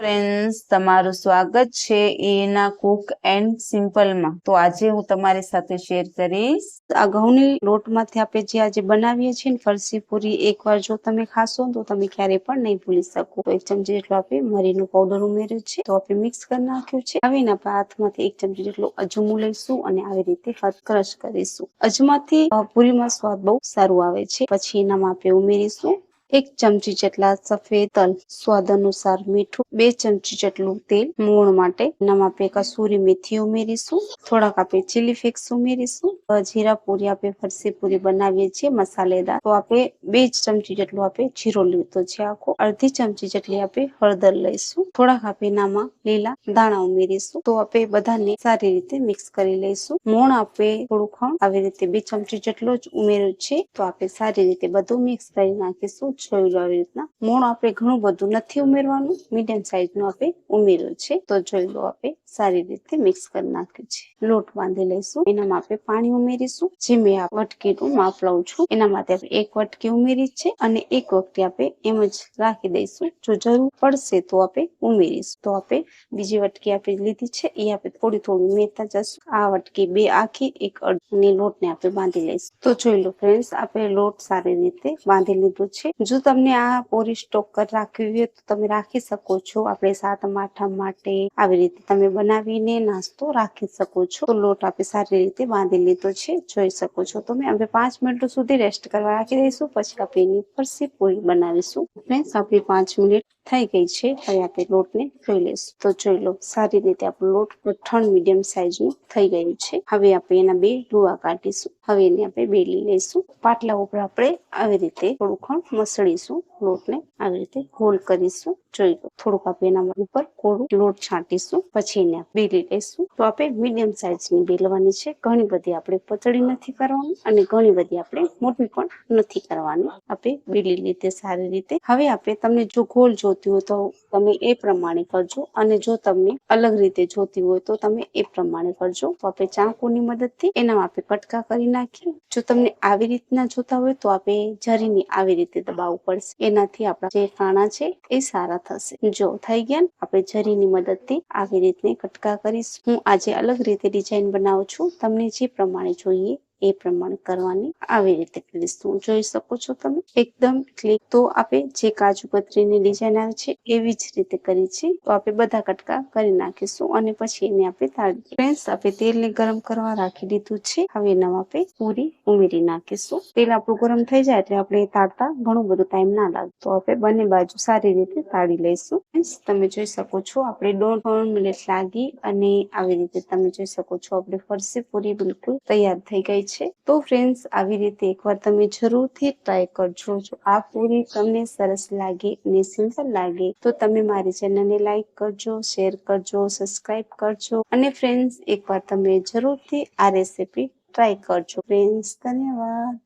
Friends તમારું સ્વાગત છે એના કુક એન્ડ સિમ્પલમાં તો આજે હું તમારી સાથે શેર કરીશ. આ ઘઉંની લોટમાંથી આપણે જે આજે બનાવીએ છીએ ને ફરસી પૂરી, એકવાર જો તમે ખાશો તો તમે ક્યારે પણ નહીં ભૂલી શકો. એક ચમચી જેટલો આપણે મરીનો પાવડર ઉમેર્યો છે. તો આપણે મિક્સ કરી નાખ્યું છે. આવીને આપણે હાથમાંથી એક ચમચી જેટલો અજમો લઈશું અને આવી રીતે હાથ ક્રશ કરીશું. અજમાથી પૂરીમાં સ્વાદ બહુ સારું આવે છે. પછી એનામાં આપણે ઉમેરીશું એક ચમચી જેટલા સફેદ તલ સ્વાદ અનુસાર મીઠું, બે ચમચી જેટલું તેલ મોણ માટે એનામાં આપણે કસૂરી મેથી ઉમેરીશું, થોડાક આપણે ચીલી ફ્લેક્સ ઉમેરીશું જીરા પૂરી આપણે ફરસી પૂરી બનાવીએ છીએ મસાલેદાર. તો આપણે બે ચમચી જેટલું આપણે જીરો લીધો છે આખો. અડધી ચમચી જેટલી આપણે હળદર લઈશું. થોડાક આપણે એનામાં લીલા દાણા ઉમેરીશું. તો આપણે બધાને સારી રીતે મિક્સ કરી લઈશું. મોણ આપણે થોડું ખણ. આવી રીતે બે ચમચી જેટલો જ ઉમેર્યું છે. તો આપણે સારી રીતે બધું મિક્સ કરી નાખીશું. જોઈ લો આવી રીતના. મોણ આપણે ઘણું બધું નથી ઉમેરવાનું. મીડિયમ સાઈઝનું આપણે ઉમેર્યું છે. તો જોઈ લો આપણે સારી રીતે મિક્સ કરી નાખ્યું છે. લોટ બાંધી લઈશું. એનામાં આપણે પાણી ઉમેરીશું. જે મેં આ વટકીનું માપ લઉં છું. એના માટે આપણે એક વટકી ઉમેરી છે અને એક વખતે આપણે એમ જ રાખી દઈશું. જો જરૂર પડશે તો આપણે ઉમેરીશું. તો આપણે બીજી વટકી આપણે લીધી છે. એ આપણે થોડી થોડી ઉમેરતા જશું. આ વટકી બે આખી, એક અડધી લોટને આપણે બાંધી લઈશું. તો જોઈ લો ફ્રેન્ડ્સ આપણે લોટ સારી રીતે બાંધી લીધો છે. જો તમને આ પોરી સ્ટોક કરી રાખવી હોય તો તમે રાખી શકો છો. આપણે સાતમ આઠમ માટે આવી રીતે તમે બનાવીને નાસ્તો રાખી શકો છો. તો લોટ આપણે સારી રીતે બાંધી લીધો છે. જોઈ શકો છો તમે. અમે પાંચ મિનિટ સુધી રેસ્ટ કરવા રાખી દઈશું. પછી આપણે એની ફરસી પૂરી બનાવીશું. ફ્રેન્ડ્સ આપણી પાંચ મિનિટ થઈ ગઈ છે. હવે આપણે લોટને જોઈ લઈશું. તો જોઈ લો, સારી રીતે આપણો લોટ ઠંડ મીડિયમ સાઈઝનું થઈ ગયું છે. હવે આપણે એના બે લુવા કાઢીશું. હવે એને આપણે બેલી લઈશું. પાટલા ઉપર આપણે આવી રીતે થોડું ખણ મસળીશું લોટને. આવી રીતે હોલ કરીશું. જોઈ લો, થોડુંક આપણે એના ઉપર કોરું લોટ છાંટીશું. પછી એને બેલી લઈશું. તો આપણે મીડિયમ સાઈઝની બેલવાની છે. ઘણી બધી આપણે પતળી નથી કરવાની અને ઘણી બધી આપણે મોટી પણ નથી કરવાની. આપણે બેલી લીધે સારી રીતે. હવે આપણે તમને જો ગોળ જોતી હોય તો તમે એ પ્રમાણે કરજો. અને જો તમને અલગ રીતે જોતી હોય તો તમે એ પ્રમાણે કરજો. તો આપણે ચાકુની મદદથી એનામાં આપણે કટકા કરી નાખીએ. જો તમને આવી રીતના જોતા હોય તો આપણે જરીની આવી રીતે દબાવવું પડશે. એનાથી આપણા જે કાણા છે એ સારા થશે. જો થઈ ગયા આપણે જરીની મદદથી આવી રીતે કટકા કરીશ. હું આજે અલગ રીતે ડિઝાઇન બનાવું છું. તમને જે પ્રમાણે જોઈએ એ પ્રમાણે કરવાની આવી રીતે કરીશું જોઈ શકો છો તમે. એકદમ ક્લિક તો આપણે જે કાજુ કતરીની ડિઝાઇન આવે છે, એવી જ રીતે કરી છે. તો આપણે બધા કટકા કરી નાખીશું અને પછી એને આપણે તાળી ફ્રેન્ડ્સ આપણે તેલને ગરમ કરવા રાખી દીધું છે. હવે એના આપણે પૂરી ઉમેરી નાખીશું. તેલ આપણું ગરમ થઈ જાય એટલે આપણે તાળતા ઘણું બધું ટાઈમ ના લાગે. તો આપણે બંને બાજુ સારી રીતે તાળી લઈશું. Friends, તમે જોઈ શકો છો આપણે દોઢ ત્રણ મિનિટ લાગી અને આવી રીતે તમે જોઈ શકો છો આપણે ફરસી પૂરી બિલકુલ તૈયાર થઈ ગઈ છે. તો ફ્રેન્ડ્સ આવી રીતે એકવાર તમે જરૂરથી ટ્રાય કરજો. જો આ પૂરી તમને સરસ લાગે અને સિમ્પલ લાગે તો તમે મારી ચેનલને લાઈક કરજો શેર કરજો સબસ્ક્રાઇબ કરજો અને ફ્રેન્ડ્સ એકવાર તમે જરૂરથી આ રેસીપી ટ્રાય કરજો. ફ્રેન્ડ્સ ધન્યવાદ.